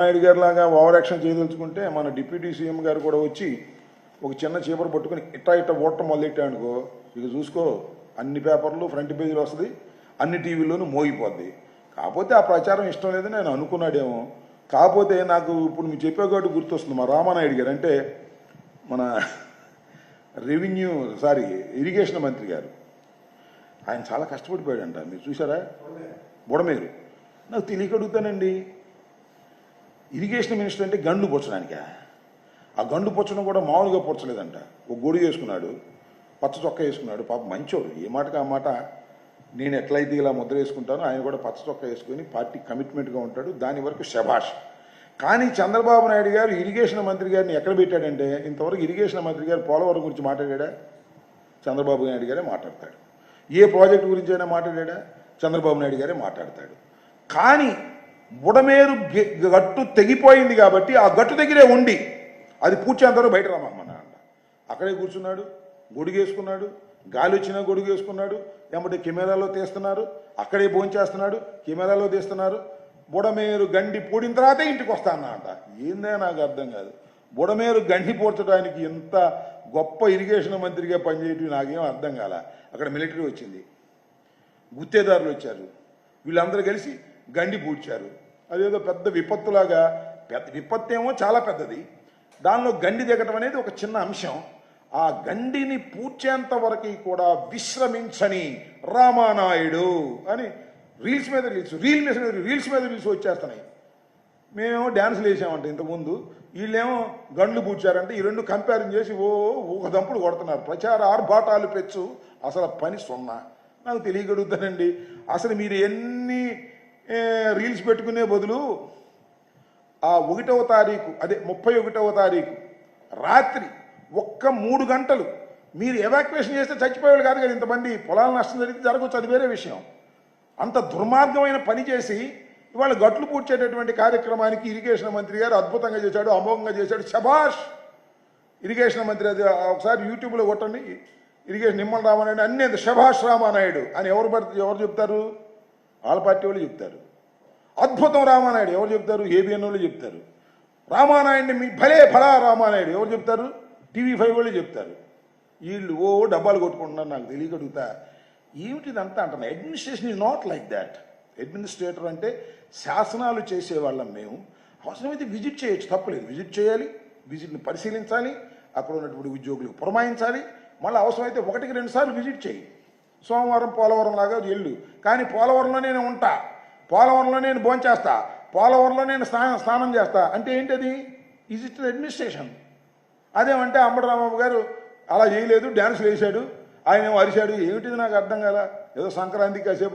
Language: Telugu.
నాయుడు గారి లాగా ఓవర్ యాక్షన్ చేయదలుచుకుంటే మన డిప్యూటీ సీఎం గారు కూడా వచ్చి ఒక చిన్న చీపరు పట్టుకుని ఇట్టా ఇట్ట ఓటం మొదలెట్టానుకో ఇక చూసుకో అన్ని పేపర్లు ఫ్రంట్ పేజీలు వస్తుంది అన్ని టీవీల్లోనూ మోగిపోద్ది. కాకపోతే ఆ ప్రచారం ఇష్టం లేదని నేను అనుకున్నాడేమో. కాకపోతే నాకు ఇప్పుడు మీరు చెప్పే కాబట్టి గుర్తొస్తుంది మా రామానాయుడు గారు. అంటే మన రెవెన్యూ సారీ ఇరిగేషన్ మంత్రి గారు. ఆయన చాలా కష్టపడిపోయాడంట. మీరు చూసారా బుడమేరు. నాకు తెలియక అడుగుతానండి. ఇరిగేషన్ మినిస్టర్ అంటే గండు పొచ్చడానిక ఆ గండు పొచ్చడం కూడా మామూలుగా పొచ్చలేదంట ఒక గొడుగు వేసుకున్నాడు పచ్చ చొక్కా వేసుకున్నాడు పాప మంచోడు. ఏ మాటకి ఆ మాట? నేను ఎట్లయితే ఇలా ముద్ర వేసుకుంటానో ఆయన కూడా పచ్చ చొక్కా వేసుకొని పార్టీ కమిట్మెంట్గా ఉంటాడు. దాని వరకు శభాష్. కానీ చంద్రబాబు నాయుడు గారు ఇరిగేషన్ మంత్రి గారిని ఎక్కడ పెట్టాడంటే ఇంతవరకు ఇరిగేషన్ మంత్రి గారు పోలవరం గురించి మాట్లాడా? చంద్రబాబు నాయుడు గారే మాట్లాడతాడు. ఏ ప్రాజెక్టు గురించి అయినా మాట్లాడా? చంద్రబాబు నాయుడు గారే మాట్లాడతాడు. కానీ బుడమేరు గట్టు తెగిపోయింది కాబట్టి ఆ గట్టు దగ్గరే ఉండి అది పూడ్చేంతవరకు బయట రమ్మన్నా అంట అక్కడే కూర్చున్నాడు గొడుగేసుకున్నాడు గాలి వచ్చినా గొడుగేసుకున్నాడు ఏమంటే కెమెరాలో తీస్తున్నారు అక్కడే భోంచేస్తున్నాడు కెమెరాలో తీస్తున్నారు. బుడమేరు గండి పూడిన తర్వాతే ఇంటికి వస్తానా అంట ఏందే నాకు అర్థం కాదు. బుడమేరు గండి పూడ్చడానికి ఇంత గొప్ప ఇరిగేషన్ మంత్రిగా పనిచేయటం నాకేం అర్థం కాల. అక్కడ మిలిటరీ వచ్చింది. గుత్తేదారులు వచ్చారు. వీళ్ళందరూ కలిసి గండి పూడ్చారు. అదేదో పెద్ద విపత్తులాగా పెద్ద విపత్తు ఏమో చాలా పెద్దది. దానిలో గండి దిగటం అనేది ఒక చిన్న అంశం. ఆ గండిని పూడ్చేంత వరకు కూడా విశ్రమించని రామానాయుడు అని రీల్స్ మీద రీల్స్ రీల్ మీద రీల్స్ మీద రీల్స్ వచ్చేస్తున్నాయి. మేమేమో డ్యాన్సులు వేసామంట ఇంతకుముందు. వీళ్ళేమో గండ్లు పూడ్చారంటే ఈ రెండు కంపేరింగ్ చేసి ఓ ఒక దంపుడు కొడుతున్నారు. ప్రచార ఆర్భాటాలు పెచ్చు అసలు పని సున్నా. నాకు తెలియగలుగుతానండి. అసలు మీరు ఎన్ని రీల్స్ పెట్టుకునే బదులు ఆ ఒకటవ తారీఖు అదే ముప్పై ఒకటవ తారీఖు రాత్రి ఒక్క మూడు గంటలు మీరు ఎవాక్యువేషన్ చేస్తే చచ్చిపోయేవాళ్ళు కాదు కదా ఇంతమంది. పొలాల నష్టం జరిగితే జరగవచ్చు అది వేరే విషయం. అంత దుర్మార్గమైన పని చేసి ఇవాళ గట్లు పూడ్చేటటువంటి కార్యక్రమానికి ఇరిగేషన్ మంత్రి గారు అద్భుతంగా చేశాడు అమోఘంగా చేశాడు. శభాష్! ఇరిగేషన్ మంత్రి అది ఒకసారి యూట్యూబ్లో కొట్టండి. ఇరిగేషన్ నిమ్మల రామానాయుడు అన్ని శభాష్ రామానాయుడు అని ఎవరు పడితే ఎవరు చెప్తారు? వాళ్ళ పార్టీ వాళ్ళు చెప్తారు. అద్భుతం రామానాయుడు ఎవరు చెప్తారు? ఏబిఎన్ వాళ్ళు చెప్తారు. రామానాయుడిని మీ భలే ఫలా రామానాయుడు ఎవరు చెప్తారు? టీవీ ఫైవ్ వాళ్ళు చెప్తారు. వీళ్ళు ఓ డబ్బాలు కొట్టుకుంటున్నారు నాకు తెలియగడుగుతా ఏమిటిదంతా అంటున్నా? Administration is not like that administrator అంటే శాసనాలు చేసేవాళ్ళం మేము. అవసరమైతే విజిట్ చేయొచ్చు తప్పలేదు. విజిట్ చేయాలి విజిట్ని పరిశీలించాలి అక్కడ ఉన్నటువంటి ఉద్యోగులకు పురమాయించాలి. మళ్ళీ అవసరమైతే ఒకటికి రెండు సార్లు విజిట్ చేయి. సోమవారం పోలవరం లాగా వెళ్ళు కానీ పోలవరంలో నేను ఉంటా. పోలవరంలో నేను భోంచేస్తా. పోలవరంలో నేను స్నానం స్నానం చేస్తా. అంటే ఏంటది? ఈజ్ ఇట్ అడ్మినిస్ట్రేషన్ అదేమంటే అంబటరామబాబు గారు అలా చేయలేదు డ్యాన్స్ వేశాడు. ఆయన ఏమో అరిశాడు. ఏమిటిది నాకు అర్థం కదా ఏదో సంక్రాంతికి కాసేపు